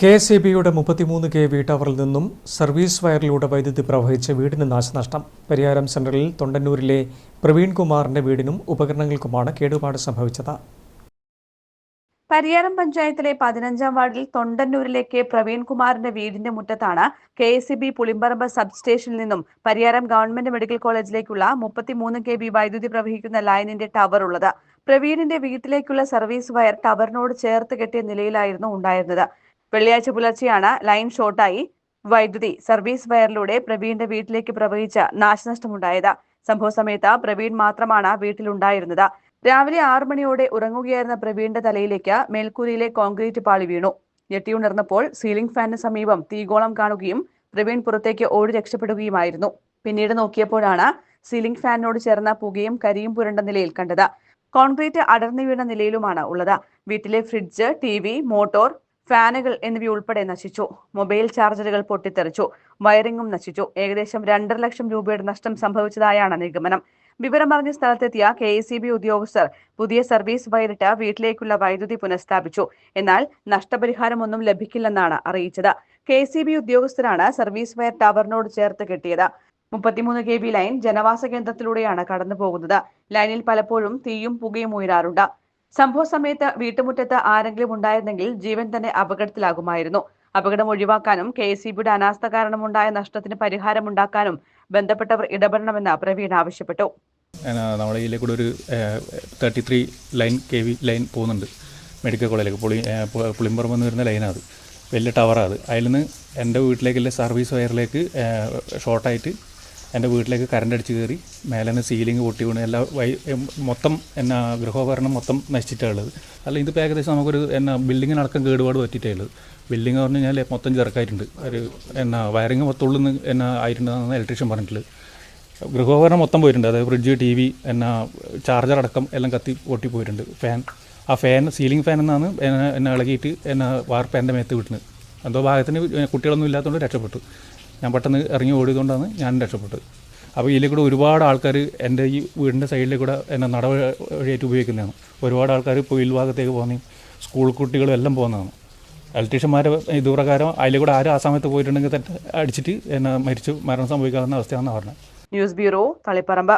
K S E ബിയുടെ മുപ്പത്തിമൂന്ന് K V ടവറിൽ നിന്നും സർവീസ് വയറിലൂടെ വൈദ്യുതി പ്രവഹിച്ച് വീടിന് നാശനഷ്ടം. പരിയാരം സെന്ററിൽ തൊണ്ടന്നൂരിലെ പ്രവീൺകുമാറിന്റെ വീടിനും ഉപകരണങ്ങൾക്കുമാണ് കേടുപാട് സംഭവിച്ചത്. പരിയാരം പഞ്ചായത്തിലെ പതിനഞ്ചാം വാർഡിൽ തൊണ്ടന്നൂരിലേക്ക് പ്രവീൺ കുമാറിന്റെ വീടിന്റെ മുറ്റത്താണ് K S B Pulimparamba sub സ്റ്റേഷനിൽ നിന്നും പരിയാരം ഗവൺമെന്റ് മെഡിക്കൽ കോളേജിലേക്കുള്ള മുപ്പത്തിമൂന്ന് കെ ബി വൈദ്യുതി പ്രവഹിക്കുന്ന ലൈനിന്റെ ടവർ ഉള്ളത്. പ്രവീണിന്റെ വീട്ടിലേക്കുള്ള സർവീസ് വയർ ടവറിനോട് ചേർത്ത് കെട്ടിയ നിലയിലായിരുന്നു ഉണ്ടായിരുന്നത്. വെള്ളിയാഴ്ച പുലർച്ചെയാണ് ലൈൻ ഷോർട്ടായി വൈദ്യുതി സർവീസ് വയറിലൂടെ പ്രവീണിന്റെ വീട്ടിലേക്ക് പ്രവഹിച്ച നാശനഷ്ടമുണ്ടായത്. സംഭവ സമയത്ത് പ്രവീൺ മാത്രമാണ് വീട്ടിലുണ്ടായിരുന്നത്. രാവിലെ ആറു മണിയോടെ ഉറങ്ങുകയായിരുന്ന പ്രവീണിന്റെ തലയിലേക്ക് മേൽക്കൂരയിലെ കോൺക്രീറ്റ് പാളി വീണു. ഞെട്ടിയുണർന്നപ്പോൾ സീലിംഗ് ഫാനിന് സമീപം തീഗോളം കാണുകയും പ്രവീൺ പുറത്തേക്ക് ഓടി രക്ഷപ്പെടുകയുമായിരുന്നു. പിന്നീട് നോക്കിയപ്പോഴാണ് സീലിംഗ് ഫാനിനോട് ചേർന്ന പുകയും കരിയും പുരണ്ട നിലയിൽ കണ്ടത്. കോൺക്രീറ്റ് അടർന്നു വീണ നിലയിലുമാണ് ഉള്ളത്. വീട്ടിലെ ഫ്രിഡ്ജ് ടി മോട്ടോർ ഫാനുകൾ എന്നിവയുൾപ്പെടെ നശിച്ചു. മൊബൈൽ ചാർജറുകൾ പൊട്ടിത്തെറിച്ചു. വയറിംഗും നശിച്ചു. ഏകദേശം രണ്ടര ലക്ഷം രൂപയുടെ നഷ്ടം സംഭവിച്ചതായാണ് നിഗമനം. വിവരമറിഞ്ഞ സ്ഥലത്തെത്തിയ കെ എസ് ബി ഉദ്യോഗസ്ഥർ പുതിയ സർവീസ് വയറിട്ട് വീട്ടിലേക്കുള്ള വൈദ്യുതി പുനഃസ്ഥാപിച്ചു. എന്നാൽ നഷ്ടപരിഹാരമൊന്നും ലഭിക്കില്ലെന്നാണ് അറിയിച്ചത്. കെ സി ബി ഉദ്യോഗസ്ഥരാണ് സർവീസ് വയർ ടവറിനോട് ചേർത്ത് കെട്ടിയത്. മുപ്പത്തിമൂന്ന് കെ ബി ലൈൻ ജനവാസ കേന്ദ്രത്തിലൂടെയാണ് കടന്നു പോകുന്നത് ലൈനിൽ പലപ്പോഴും തീയും പുകയും ഉയരാറുണ്ട്. സംഭവ സമയത്ത് വീട്ടുമുറ്റത്ത് ആരെങ്കിലും ഉണ്ടായിരുന്നെങ്കിൽ ജീവൻ തന്നെ അപകടത്തിലാകുമായിരുന്നു. അപകടം ഒഴിവാക്കാനും കെ എസ് ബിയുടെ അനാസ്ഥ കാരണമുണ്ടായ നഷ്ടത്തിന് പരിഹാരമുണ്ടാക്കാനും ബന്ധപ്പെട്ടവർ ഇടപെടണമെന്ന് പ്രവീൺ ആവശ്യപ്പെട്ടു. നമ്മുടെ ഇതിലെ കൂടെ ഒരു thirty three line K V line പോകുന്നുണ്ട്. മെഡിക്കൽ കോളേജിലേക്ക്. പുളി പുളിമ്പുറം എന്ന് വരുന്ന ലൈനാണ് അത്. വലിയ ടവറാണ് അത്. അതിൽ നിന്ന് എന്റെ വീട്ടിലേക്കുള്ള സർവീസ് വയറിലേക്ക് ഷോർട്ടായിട്ട് എന്റെ വീട്ടിലേക്ക് കറണ്ട് അടിച്ച് കയറി മേലെ നിന്ന് സീലിംഗ് പൊട്ടി വീണ്. എല്ലാ വൈ മൊത്തം എന്നാ ഗൃഹോപകരണം മൊത്തം നശിച്ചിട്ടാണ് ഉള്ളത്. അല്ല ഇതിപ്പോൾ ഏകദേശം നമുക്കൊരു എന്നാ ബിൽഡിങ്ങിനടക്കം കേടുപാട് പറ്റിയിട്ടേ ഉള്ളത് ബിൽഡിംഗ് പറഞ്ഞു കഴിഞ്ഞാൽ മൊത്തം ചെറുക്കായിട്ടുണ്ട്. ഒരു എന്നാ വയറിങ് മൊത്തമുള്ളിൽ നിന്ന് എന്നാ ആയിട്ടുണ്ടെന്നാണ് ഇലക്ട്രീഷ്യൻ പറഞ്ഞിട്ടുള്ളത്. ഗൃഹോപകരണം മൊത്തം പോയിട്ടുണ്ട്. അതായത് ഫ്രിഡ്ജ് ടി വി എന്നാ ചാർജർ അടക്കം എല്ലാം കത്തി പൊട്ടി പോയിട്ടുണ്ട്. ഫാൻ ആ ഫാൻ സീലിംഗ് ഫാൻ എന്നാണ് എന്നെ എന്നെ ഇളകിയിട്ട് എന്നെ വാർപ്പ് എന്റെ മേത്ത് വിട്ടുന്നത് എന്തോ ഭാഗത്തിന് കുട്ടികളൊന്നും ഇല്ലാത്തതുകൊണ്ട് രക്ഷപ്പെട്ടു. ഞാൻ പെട്ടെന്ന് ഇറങ്ങി ഓടിയതുകൊണ്ടാണ് ഞാൻ രക്ഷപ്പെട്ടത്. അപ്പോൾ ഇതിൽ കൂടെ ഒരുപാട് ആൾക്കാർ എന്റെ ഈ വീടിന്റെ സൈഡിൽ കൂടെ എന്നെ നട വഴിയായിട്ട് ഉപയോഗിക്കുന്നതാണ്. ഒരുപാട് ആൾക്കാർ ഇപ്പോൾ ഉൾഭാഗത്തേക്ക് പോകുന്നതും സ്കൂൾ കുട്ടികളും എല്ലാം പോകുന്നതാണ്. ഇലക്ട്രീഷ്യന്മാരെ ഇതുപ്രകാരം അതിൽ കൂടെ ആരും ആ സമയത്ത് പോയിട്ടുണ്ടെങ്കിൽ തന്നെ അടിച്ചിട്ട് എന്നെ മരിച്ചു മരണം സംഭവിക്കാവുന്ന അവസ്ഥയാണെന്ന് പറഞ്ഞത്. News bureau Taliparamba.